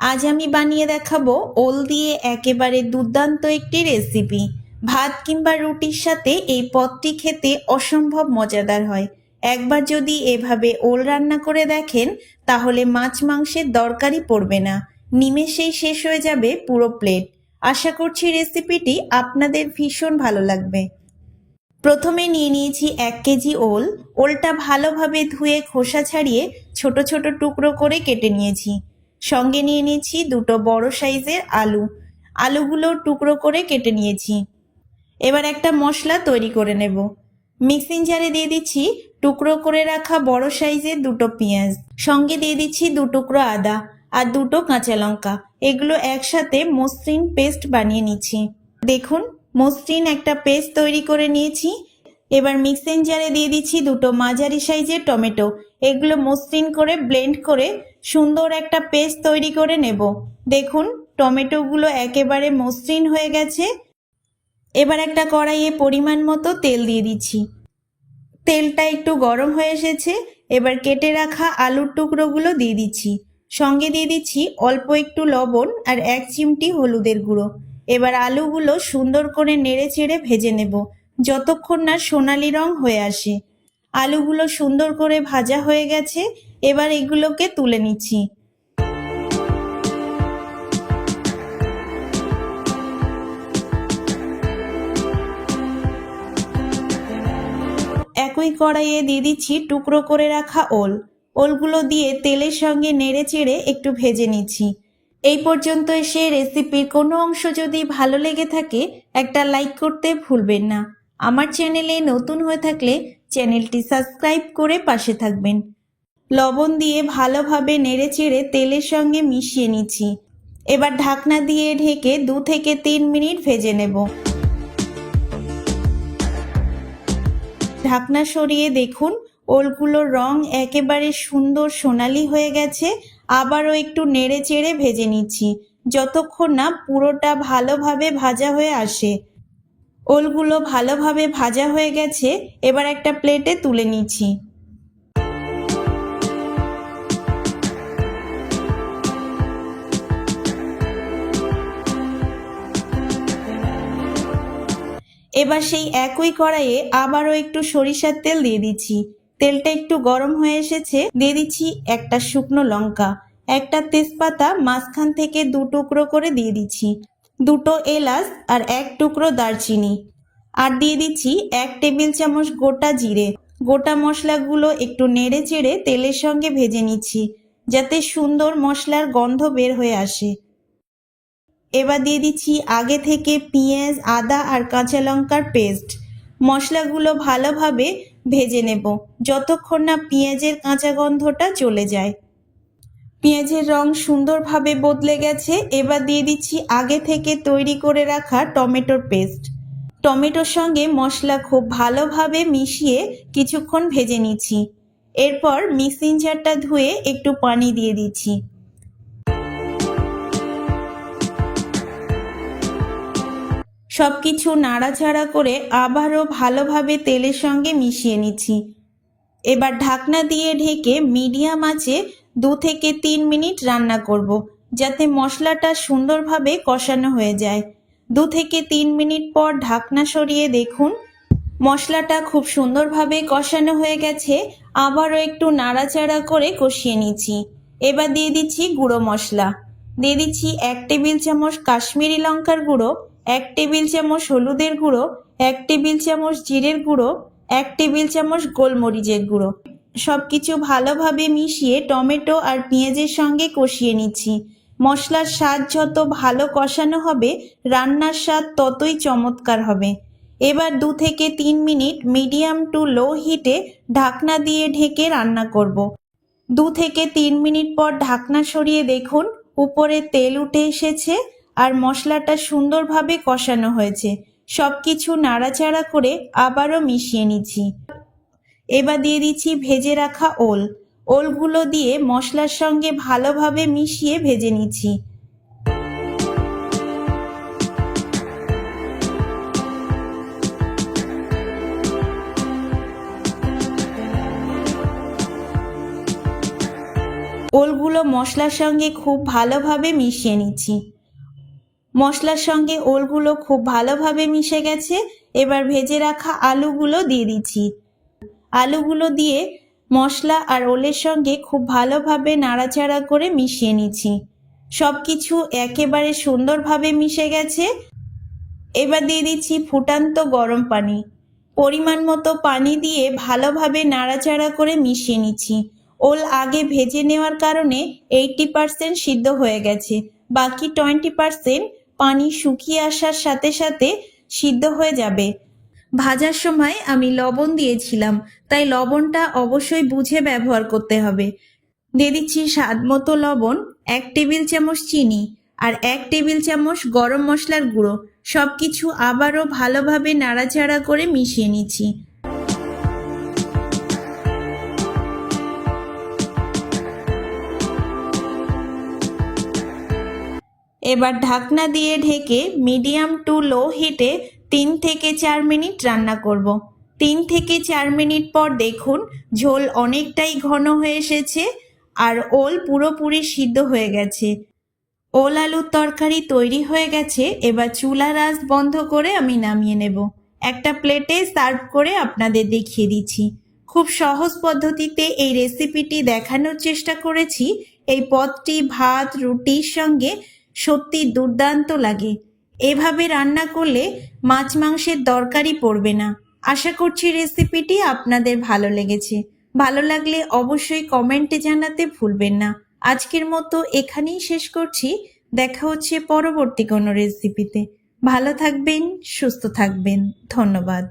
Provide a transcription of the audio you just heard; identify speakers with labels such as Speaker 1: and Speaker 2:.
Speaker 1: আজ আমি বানিয়ে দেখাবো ওল দিয়ে একেবারে দুর্দান্ত একটি রেসিপি ভাত কিংবা রুটির সাথে এই পদটি খেতে অসম্ভব মজাদার হয়। একবার যদি এভাবে ওল রান্না করে দেখেন, তাহলে মাছ মাংসের দরকারই পড়বে না। নিমেষেই শেষ হয়ে যাবে পুরো প্লেট আশা করছি রেসিপিটি আপনাদের ভীষণ ভালো লাগবে। প্রথমে নিয়ে নিয়েছি এক কেজি ওল। ওলটা ভালোভাবে ধুয়ে খোসা ছাড়িয়ে ছোট ছোট টুকরো করে কেটে নিয়েছি। সঙ্গে নিয়ে নিয়েছি দুটো বড় সাইজের আলু। আলুগুলো টুকরো করে কেটে নিয়েছি। এবার একটা মশলা তৈরি করে নেব। মিক্সিং জারে দিয়ে দিচ্ছি টুকরো করে রাখা বড় সাইজের দুটো পেঁয়াজ। সঙ্গে দিয়ে দিচ্ছি দু টুকরো আদা আর দুটো কাঁচা লঙ্কা। এগুলো একসাথে মসৃণ পেস্ট বানিয়ে নিচ্ছি। দেখুন, মসৃণ একটা পেস্ট তৈরি করে নিয়েছি। এবার মিক্সিং জারে দিয়ে দিচ্ছি দুটো মাঝারি সাইজের টমেটো। এগুলো মসৃণ করে ব্লেন্ড করে সুন্দর একটা পেস্ট তৈরি করে নেব। দেখুন, টমেটোগুলো একেবারে মসৃণ হয়ে গেছে। এবার একটা কড়াইয়ে পরিমাণ মতো তেল দিয়ে দিচ্ছি। তেলটা একটু গরম হয়ে এসেছে, এবার কেটে রাখা আলুর টুকরোগুলো দিয়ে দিচ্ছি। সঙ্গে দিয়ে দিচ্ছি অল্প একটু লবণ আর এক চিমটি হলুদের গুঁড়ো। এবার আলুগুলো সুন্দর করে নেড়ে চেড়ে ভেজে নেব। যতক্ষণ না সোনালি রং হয়ে আসে। আলুগুলো সুন্দর করে ভাজা হয়ে গেছে, এবার এগুলোকে তুলে নিচ্ছি। একই কড়াইয়ে দিয়ে দিচ্ছি টুকরো করে রাখা ওল। ওলগুলো দিয়ে তেলের সঙ্গে নেড়ে চেড়ে একটু ভেজে নিচ্ছি। এই পর্যন্ত এসে রেসিপির কোনো অংশ যদি ভালো লেগে থাকে, একটা লাইক করতে ভুলবেন না। আমার চ্যানেলে নতুন হয়ে থাকলে চ্যানেলটি সাবস্ক্রাইব করে পাশে থাকবেন। লবণ দিয়ে ভালোভাবে নেড়ে চেড়ে তেলের সঙ্গে মিশিয়ে নিচ্ছি। এবার ঢাকনা দিয়ে ঢেকে দু থেকে তিন মিনিট ভেজে নেব। ঢাকনা সরিয়ে দেখুন, ওলগুলোর রং একেবারে সুন্দর সোনালি হয়ে গেছে। আবারও একটু নেড়ে চেড়ে ভেজে নিচ্ছি, যতক্ষণ না পুরোটা ভালোভাবে ভাজা হয়ে আসে। ওলগুলো ভালোভাবে ভাজা হয়ে গেছে, এবার একটা প্লেটে তুলে নিচ্ছি। এবার সেই একই কড়াইয়ে আবারও একটু সরিষার তেল দিয়ে দিচ্ছি। তেলটা একটু গরম হয়ে এসেছে, দিয়ে দিচ্ছি একটা শুকনো লঙ্কা। একটা তেজপাতা মাঝখান থেকে দু টুকরো করে দিয়ে দিচ্ছি। দুটো এলাচ আর এক টুকরো দারচিনি। আর দিয়ে দিচ্ছি এক টেবিল চামচ গোটা জিরে। গোটা মশলাগুলো একটু নেড়ে চেড়ে তেলের সঙ্গে ভেজে নিচ্ছি, যাতে সুন্দর মশলার গন্ধ বের হয়ে আসে। এবার দিয়ে দিচ্ছি আগে থেকে পেঁয়াজ, আদা আর কাঁচা লঙ্কার পেস্ট। মশলাগুলো ভালোভাবে ভেজে নেব, যতক্ষণ না পেঁয়াজের কাঁচা গন্ধটা চলে যায়। পেঁয়াজের রং সুন্দরভাবে বদলে গেছে, এবার দিয়ে দিচ্ছি আগে থেকে তৈরি করে রাখা টমেটোর পেস্ট। টমেটোর সঙ্গে মশলা খুব ভালোভাবে মিশিয়ে কিছুক্ষণ ভেজে নিচ্ছি। এরপর মিক্সিং জারটা ধুয়ে একটু পানি দিয়ে দিচ্ছি। সব কিছু নাড়াচাড়া করে আবারও ভালোভাবে তেলের সঙ্গে মিশিয়ে নিচ্ছি। এবার ঢাকনা দিয়ে ঢেকে মিডিয়াম আঁচে দু থেকে তিন মিনিট রান্না করব, যাতে মশলাটা সুন্দরভাবে কষানো হয়ে যায়। দু থেকে তিন মিনিট পর ঢাকনা সরিয়ে দেখুন, মশলাটা খুব সুন্দরভাবে কষানো হয়ে গেছে। আবারও একটু নাড়াচাড়া করে কষিয়ে নিচ্ছি। এবার দিয়ে দিচ্ছি গুঁড়ো মশলা। দিয়ে দিচ্ছি এক টেবিল চামচ কাশ্মীরি লঙ্কার গুঁড়ো, এক টেবিল চামচ হলুদের গুঁড়ো, এক টেবিল চামচ জিরের গুঁড়ো এক টেবিল চামচ গোলমরিচের গুঁড়ো। সব কিছু ভালোভাবে মিশিয়ে টমেটো আর পেঁয়াজের সঙ্গে কষিয়ে নিচ্ছি। মশলার স্বাদ যত ভালো কষানো হবে, রান্নার স্বাদ ততই চমৎকার হবে। এবার দু থেকে তিন মিনিট মিডিয়াম টু লো হিটে ঢাকনা দিয়ে ঢেকে রান্না করব। দু থেকে তিন মিনিট পর ঢাকনা সরিয়ে দেখুন, উপরে তেল উঠে এসেছে আর মশলাটা সুন্দরভাবে কষানো হয়েছে। সব কিছু নাড়াচাড়া করে আবারও মিশিয়ে নিচ্ছি। এবার দিয়ে দিচ্ছি ভেজে রাখা ওল। ওলগুলো দিয়ে মশলার সঙ্গে ভালোভাবে মিশিয়ে ভেজে নিচ্ছি। ওলগুলো মশলার সঙ্গে খুব ভালোভাবে মিশিয়ে নিচ্ছি। মশলার সঙ্গে ওলগুলো খুব ভালোভাবে মিশে গেছে। এবার ভেজে রাখা আলুগুলো দিয়ে দিচ্ছি। আলুগুলো দিয়ে মশলা আর ওলের সঙ্গে খুব ভালোভাবে নাড়াচাড়া করে মিশিয়ে নিচ্ছি। সব কিছু একেবারে সুন্দরভাবে মিশে গেছে। এবার দিয়ে দিচ্ছি ফুটান্ত গরম পানি। পরিমাণ মতো পানি দিয়ে ভালোভাবে নাড়াচাড়া করে মিশিয়ে নিচ্ছি। ওল আগে ভেজে নেওয়ার কারণে এইটটি পারসেন্ট সিদ্ধ হয়ে গেছে। বাকি টোয়েন্টি পারসেন্ট পানি শুকিয়ে আসার সাথে সাথে সিদ্ধ হয়ে যাবে। ভাজার সময় আমি লবণ দিয়েছিলাম, তাই লবণটা অবশ্যই বুঝে ব্যবহার করতে হবে। দিয়ে দিচ্ছি স্বাদ মতো লবণ, এক টেবিল চামচ চিনি আর এক টেবিল চামচ গরম মশলার গুঁড়ো। সব কিছু আবারও ভালোভাবে নাড়াচাড়া করে মিশিয়ে নিচ্ছি। এবার ঢাকনা দিয়ে ঢেকে মিডিয়াম টু লো হিটে তিন থেকে চার মিনিট রান্না করব। তিন থেকে চার মিনিট পর দেখুন ঝোল অনেকটাই ঘন হয়ে এসেছে আর ওল পুরোপুরি সিদ্ধ হয়ে গেছে। ওল আলুর তরকারি তৈরি হয়ে গেছে, এবার চুলার আঁচ বন্ধ করে আমি নামিয়ে নেব। একটা প্লেটে সার্ভ করে আপনাদের দেখিয়ে দিচ্ছি। খুব সহজ পদ্ধতিতে এই রেসিপিটি দেখানোর চেষ্টা করেছি। এই পদটি ভাত, রুটির সঙ্গে সত্যি দুর্দান্ত লাগে। এভাবে রান্না করলে মাছ মাংসের দরকারই পড়বে না। আশা করছি রেসিপিটি আপনাদের ভালো লেগেছে। ভালো লাগলে অবশ্যই কমেন্টে জানাতে ভুলবেন না। আজকের মতো এখানেই শেষ করছি। দেখা হচ্ছে পরবর্তী কোনো রেসিপিতে। ভালো থাকবেন, সুস্থ থাকবেন। ধন্যবাদ।